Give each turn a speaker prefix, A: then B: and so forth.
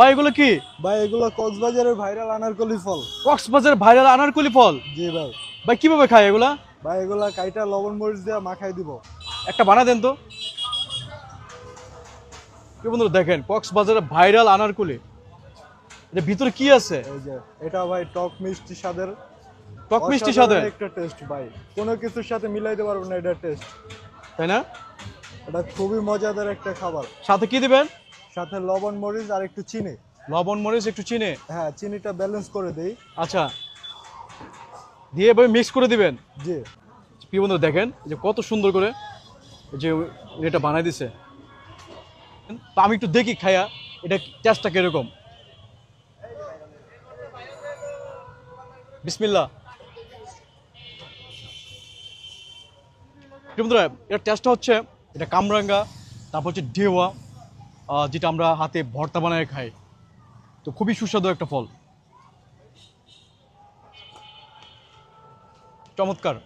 A: ভাই এগুলো কি?
B: ভাই এগুলো কক্সবাজারের ভাইরাল আনারকলি ফল।
A: কক্সবাজার ভাইরাল আনারকুলি ফল?
B: জি ভাই।
A: ভাই কীভাবে খায় এগুলা?
B: ভাই এগুলা কাইটা লবণ মরিচ দিয়ে মাখাই দিব।
A: একটা বানা দেন তো। কি বন্ধুরা দেখেন কক্সবাজারের ভাইরাল আনারকুলি। এটা ভিতরে কি আছে?
B: এই যে এটা ভাই টক মিষ্টি স্বাদের।
A: টক মিষ্টি স্বাদের?
B: একটা টেস্ট ভাই। কোনো কিছুর সাথে মিলাইতে পারব না এটা টেস্ট
A: তাই না?
B: এটা খুবই মজাদার একটা খাবার।
A: সাথে কি দিবেন?
B: সাথে লবণ মরিচ আর একটু চিনি।
A: লবণ মরিচ একটু চিনি?
B: হ্যাঁ চিনিটা ব্যালেন্স করে দেই।
A: আচ্ছা। দিয়ে এভাবে মিক্স করে দিবেন?
B: জি।
A: কি বন্ধু দেখেন যে কত সুন্দর করে যে এটা বানাই দিছে। তো আমি একটু দেখি খাইয়া এটা টেস্টটা কীরকম? বিসমিল্লা বন্ধুরা এর টেস্টটা হচ্ছে এটা কামরাঙ্গা তারপর হচ্ছে ঢেওয়া যেটা আমরা হাতে ভর্তা বানায় খাই। তো খুবই সুস্বাদু একটা ফল। চমৎকার।